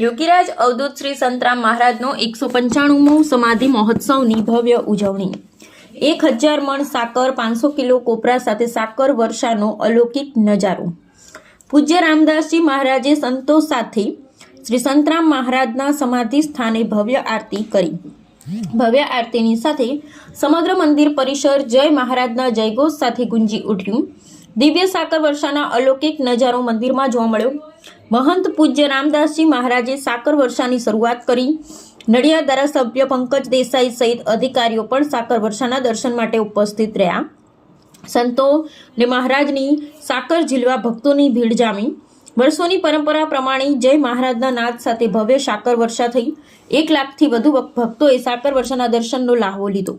યોગીરાજ અવધૂત શ્રી સંતરામ મહારાજનો એકસો પંચાણુંમો સમાધિ મહોત્સવની ભવ્ય ઉજવણી. એક હજાર મણ સાકર, પાંચસો કિલો કોપરા સાથે સાકર વર્ષાનો અલૌકિક નજારો. પૂજ્ય રામદાસજી મહારાજે સંતો સાથે શ્રી સંતરામ મહારાજના સમાધિ સ્થાને ભવ્ય આરતી કરી. ભવ્ય આરતીની સાથે સમગ્ર મંદિર પરિસર જય મહારાજના જયઘોષ સાથે ગુંજી ઉઠ્યું. દિવ્ય સાકર વર્ષાના અલૌકિક નજારો મંદિરમાં જોવા મળ્યો. મહંત પૂજ્ય રામદાસજી મહારાજે સાકર વર્ષાની શરૂઆત કરી. નડિયાદ ધારાસભ્ય પંકજ દેસાઈ સહિત અધિકારીઓ પણ સાકર વર્ષાના દર્શન માટે ઉપસ્થિત રહ્યા. સંતો ને મહારાજની સાકર ઝીલવા ભક્તોની ભીડ જામી. વર્ષોની પરંપરા પ્રમાણે જય મહારાજના નાદ સાથે ભવ્ય સાકર વર્ષા થઈ. એક લાખથી વધુ ભક્તોએ સાકર વર્ષાના દર્શનનો લાહવો લીધો.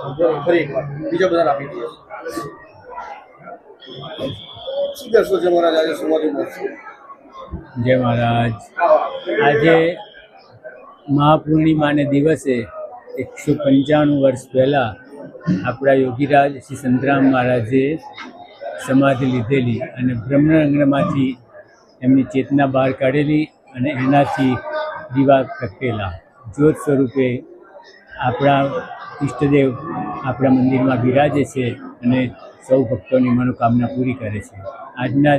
ફરી એકવાર બીજા બધા આપી દઈએ જય મહારાજ, આજે મહાપૂર્ણિમાને દિવસે એકસો પંચાણું વર્ષ પહેલાં આપણા યોગીરાજ શ્રી સંતરામ મહારાજે સમાધિ લીધેલી અને બ્રહ્મરંગમાંથી એમની ચેતના બહાર કાઢેલી અને એનાથી દીવા પ્રગટેલા. જ્યોત સ્વરૂપે આપણા ઈષ્ટદેવ આપણા મંદિરમાં બિરાજે છે અને સૌ ભક્તોની મનોકામના પૂરી કરે છે. આજના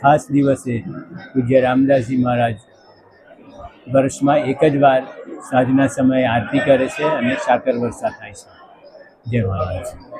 ખાસ દિવસે પૂજ્ય રામદાસજી મહારાજ વર્ષમાં એક જ વાર સાંજના સમયે આરતી કરે છે અને સાકર વર્ષા થાય છે. જય મહારાજ